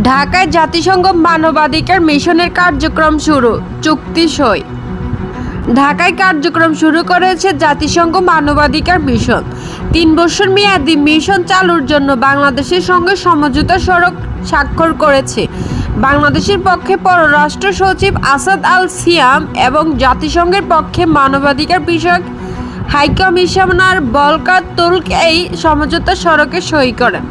ঢাকায় জাতিসংঘ মানবাধিকার মিশনের কার্যক্রম শুরু, চুক্তি সই। ঢাকায় কার্যক্রম শুরু করেছে জাতিসংঘ মানবাধিকার মিশন। তিন বছর মেয়াদী মিশন চালুর জন্য বাংলাদেশের সঙ্গে সমঝোতা সড়ক স্বাক্ষর করেছে। বাংলাদেশের পক্ষে পররাষ্ট্র সচিব আসাদ আল সিয়াম এবং জাতিসংঘের পক্ষে মানবাধিকার বিষয়ক হাইকমিশনার বলকার তুর্ক এই সমঝোতা সড়কে সই করেন।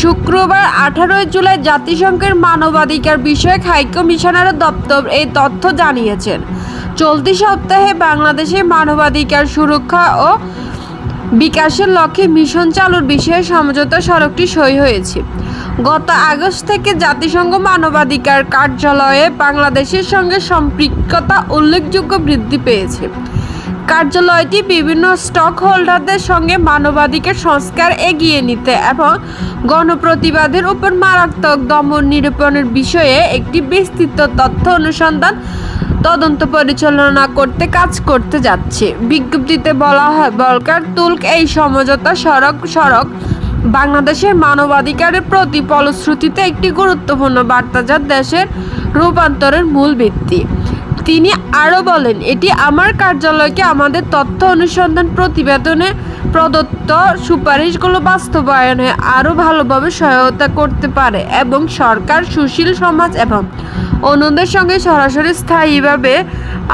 শুক্রবার আঠারোই জুলাই জাতিসংঘের মানবাধিকার বিষয়ক হাইকমিশনারের দপ্তর এই তথ্য জানিয়েছেন। চলতি সপ্তাহে বাংলাদেশে মানবাধিকার সুরক্ষা ও বিকাশের লক্ষ্যে মিশন চালুর বিষয়ে সমঝোতা সড়কটি সই হয়েছে। গত আগস্ট থেকে জাতিসংঘ মানবাধিকার কার্যালয়ে বাংলাদেশের সঙ্গে সম্পৃক্ততা উল্লেখযোগ্য বৃদ্ধি পেয়েছে। কার্যালয়টি বিভিন্ন স্টক হোল্ডারদের সঙ্গে মানবাধিকার সংস্কার এগিয়ে নিতে এবং গণপ্রতিবাদের উপর মারাত্মক দমন নিরূপণের বিষয়ে একটি বিস্তৃত তথ্য অনুসন্ধান তদন্ত পরিচালনা করতে কাজ করতে যাচ্ছে। বিজ্ঞপ্তিতে বলা হয়, বলকার তুলক এই সমঝোতা সড়ক সড়ক বাংলাদেশের মানবাধিকারের প্রতি ফলশ্রুতিতে একটি গুরুত্বপূর্ণ বার্তা যা দেশের রূপান্তরের মূল ভিত্তি। তিনি আরও বলেন, এটি আমার কার্যালয়কে আমাদের তথ্য অনুসন্ধান প্রতিবেদনে প্রদত্ত সুপারিশগুলো বাস্তবায়নে আরও ভালোভাবে সহায়তা করতে পারে এবং সরকার, সুশীল সমাজ এবং অন্যদের সঙ্গে সরাসরি স্থায়ীভাবে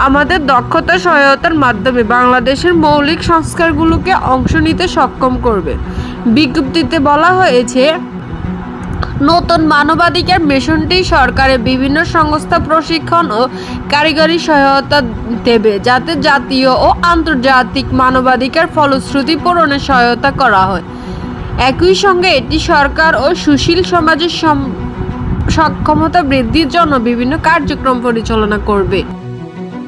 আমাদের দক্ষতা, সহায়তার মাধ্যমে বাংলাদেশের মৌলিক সংস্কারগুলোকে অংশ নিতে সক্ষম করবে। বিজ্ঞপ্তিতে বলা হয়েছে নতুন মানবাধিকার মিশনটি সরকারের বিভিন্ন সংস্থা প্রশিক্ষণ ও কারিগরি সহায়তা দেবে যাতে জাতীয় ও আন্তর্জাতিক মানবাধিকার ফলশ্রুতি পূরণে সহায়তা করা হয়। একই সঙ্গে এটি সরকার ও সুশীল সমাজের সক্ষমতা বৃদ্ধির জন্য বিভিন্ন কার্যক্রম পরিচালনা করবে।